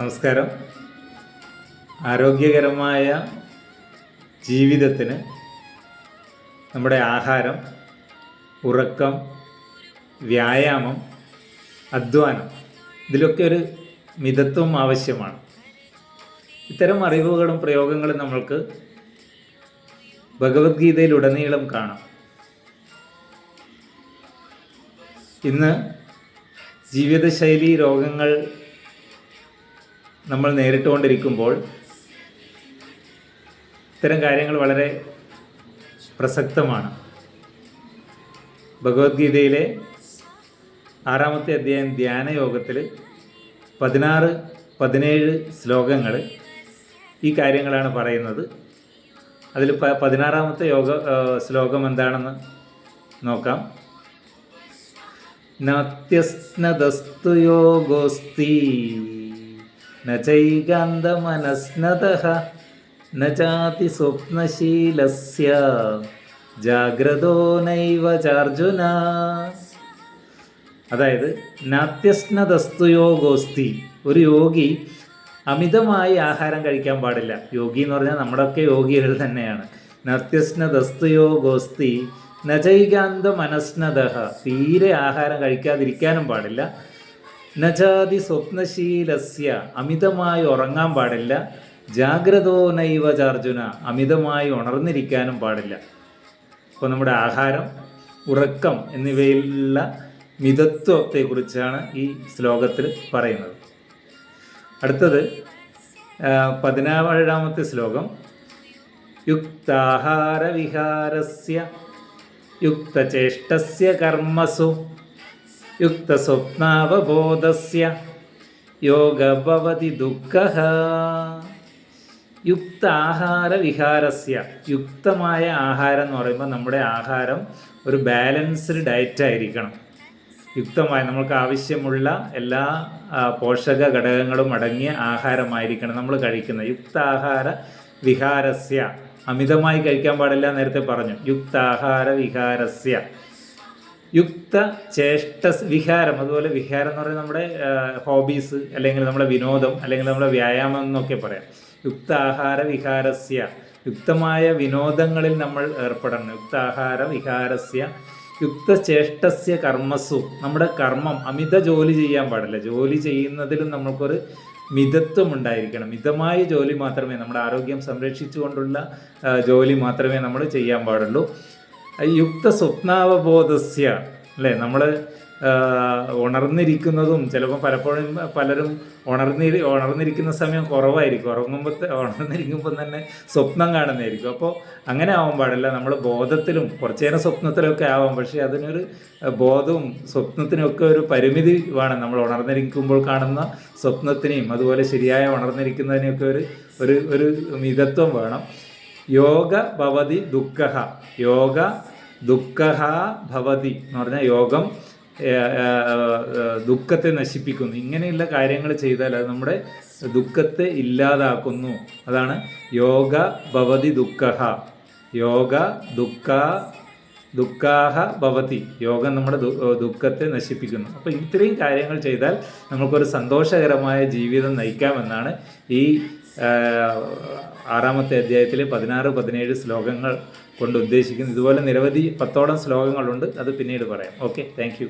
നമസ്കാരം. ആരോഗ്യകരമായ ജീവിതത്തിന് നമ്മുടെ ആഹാരം ഉറക്കം വ്യായാമം അധ്വാനം ഇതിലൊക്കെ ഒരു മിതത്വം ആവശ്യമാണ്. ഇത്തരം അറിവുകളും പ്രയോഗങ്ങളും നമ്മൾക്ക് ഭഗവത്ഗീതയിലുടനീളം കാണാം. ഇന്ന് ജീവിതശൈലി രോഗങ്ങൾ നമ്മൾ നേരിട്ടുകൊണ്ടിരിക്കുമ്പോൾ ഇത്തരം കാര്യങ്ങൾ വളരെ പ്രസക്തമാണ്. ഭഗവത്ഗീതയിലെ ആറാമത്തെ അധ്യായം ധ്യാനയോഗത്തിൽ പതിനാറ് പതിനേഴ് ശ്ലോകങ്ങൾ ഈ കാര്യങ്ങളാണ് പറയുന്നത്. അതിൽ പ പതിനാറാമത്തെ യോഗ ശ്ലോകം എന്താണെന്ന് നോക്കാം. നത്യസ്നദസ്തു യോഗോസ്തി ന ചൈകാന്തമനസ്നതഃ ന ചാതി സ്വപ്നശീലസ്യ ജാഗ്രതോ നൈവ ചാർജുന. അതായത് നാത്യസ്നതസ്തു യോഗോസ്തി. ഒരു യോഗി അമിതമായി ആഹാരം കഴിക്കാൻ പാടില്ല. യോഗി എന്ന് പറഞ്ഞാൽ നമ്മുടെയൊക്കെ യോഗികൾ തന്നെയാണ്. നത്യസ്നദസ്തു യോഗോസ്തി നജൈകാന്ത മനസ്നത തീരെ ആഹാരം കഴിക്കാതിരിക്കാനും പാടില്ല. നജാതി സ്വപ്നശീലസ്യ അമിതമായി ഉറങ്ങാൻ പാടില്ല. ജാഗ്രതോ നൈവ ചാർജുന അമിതമായി ഉണർന്നിരിക്കാനും പാടില്ല. അപ്പോൾ നമ്മുടെ ആഹാരം ഉറക്കം എന്നിവയിലുള്ള മിതത്വത്തെക്കുറിച്ചാണ് ഈ ശ്ലോകത്തിൽ പറയുന്നത്. അടുത്തത് പതിനാറാമത്തെ ശ്ലോകം. യുക്താഹാരവിഹാരസ്യ യുക്തചേഷ്ടസ്യ കർമ്മസു. യുക്തസ്വപ്നാവബോധസ്യ. യോഗഭവതി ദുഃഖഃ. യുക്ത ആഹാര വിഹാരസ്യ യുക്തമായ ആഹാരം എന്ന് പറയുമ്പോൾ നമ്മുടെ ആഹാരം ഒരു ബാലൻസ്ഡ് ഡയറ്റ് ആയിരിക്കണം. യുക്തമായ നമ്മൾക്ക് ആവശ്യമുള്ള എല്ലാ പോഷക ഘടകങ്ങളും അടങ്ങിയ ആഹാരമായിരിക്കണം നമ്മൾ കഴിക്കുന്നത്. യുക്താഹാര വിഹാരസ്യ. അമിതമായി കഴിക്കാൻ പാടില്ല നേരത്തെ പറഞ്ഞു. യുക്താഹാര വിഹാരസ്യ യുക്ത ചേഷ്ട വിഹാരം അതുപോലെ വിഹാരം എന്ന് പറയുന്നത് നമ്മുടെ ഹോബീസ് അല്ലെങ്കിൽ നമ്മുടെ വിനോദം അല്ലെങ്കിൽ നമ്മുടെ വ്യായാമം എന്നൊക്കെ പറയാം. യുക്ത ആഹാര വിഹാരസ്യ യുക്തമായ വിനോദങ്ങളിൽ നമ്മൾ ഏർപ്പെടണം. യുക്ത ആഹാര വിഹാരസ്യ യുക്ത ചേഷ്ടസ്യ കർമ്മസു. നമ്മുടെ കർമ്മം അമിത ജോലി ചെയ്യാൻ പാടില്ല. ജോലി ചെയ്യുന്നതിലും നമുക്കൊരു മിതത്വം ഉണ്ടായിരിക്കണം മിതമായ ജോലി മാത്രമേ നമ്മുടെ ആരോഗ്യം സംരക്ഷിച്ചുകൊണ്ടുള്ള ജോലി മാത്രമേ നമ്മൾ ചെയ്യാൻ പാടുള്ളൂ. യുക്ത സ്വപ്നാവബോധസ്യ അല്ലേ? നമ്മൾ ഉണർന്നിരിക്കുന്നതും ചിലപ്പോൾ പലപ്പോഴും പലരും ഉണർന്നി ഉണർന്നിരിക്കുന്ന സമയം കുറവായിരിക്കും. ഉറങ്ങുമ്പോൾ ഉണർന്നിരിക്കുമ്പോൾ തന്നെ സ്വപ്നം കാണുന്നതായിരിക്കും. അപ്പോൾ അങ്ങനെ ആവാൻ പാടില്ല. നമ്മൾ ബോധത്തിലും കുറച്ചു നേരം സ്വപ്നത്തിലൊക്കെ ആവാം. പക്ഷേ അതിനൊരു ബോധവും സ്വപ്നത്തിനൊക്കെ ഒരു പരിമിതി വേണം. നമ്മൾ ഉണർന്നിരിക്കുമ്പോൾ കാണുന്ന സ്വപ്നത്തിനെയും അതുപോലെ ശരിയായ ഉണർന്നിരിക്കുന്നതിനെയൊക്കെ ഒരു ഒരു ഒരു മിതത്വം വേണം. യോഗ ഭവതി ദുഃഖ. യോഗ ദുഃഖ ഭവതി എന്ന് പറഞ്ഞാൽ യോഗം ദുഃഖത്തെ നശിപ്പിക്കുന്നു. ഇങ്ങനെയുള്ള കാര്യങ്ങൾ ചെയ്താൽ അത് നമ്മുടെ ദുഃഖത്തെ ഇല്ലാതാക്കുന്നു. അതാണ് യോഗ ഭവതി ദുഃഖ യോഗ ദുഃഖ ദുഃഖാഹ ഭവതി. യോഗം നമ്മുടെ ദുഃഖത്തെ നശിപ്പിക്കുന്നു. അപ്പോൾ ഇത്രയും കാര്യങ്ങൾ ചെയ്താൽ നമുക്കൊരു സന്തോഷകരമായ ജീവിതം നയിക്കാമെന്നാണ് ഈ ആറാമത്തെ അധ്യായത്തിലെ പതിനാറ് പതിനേഴ് ശ്ലോകങ്ങൾ കൊണ്ട് ഉദ്ദേശിക്കുന്നത് ഇതുപോലെ നിരവധി പത്തോളം ശ്ലോകങ്ങളുണ്ട്. അത് പിന്നീട് പറയാം. Okay thank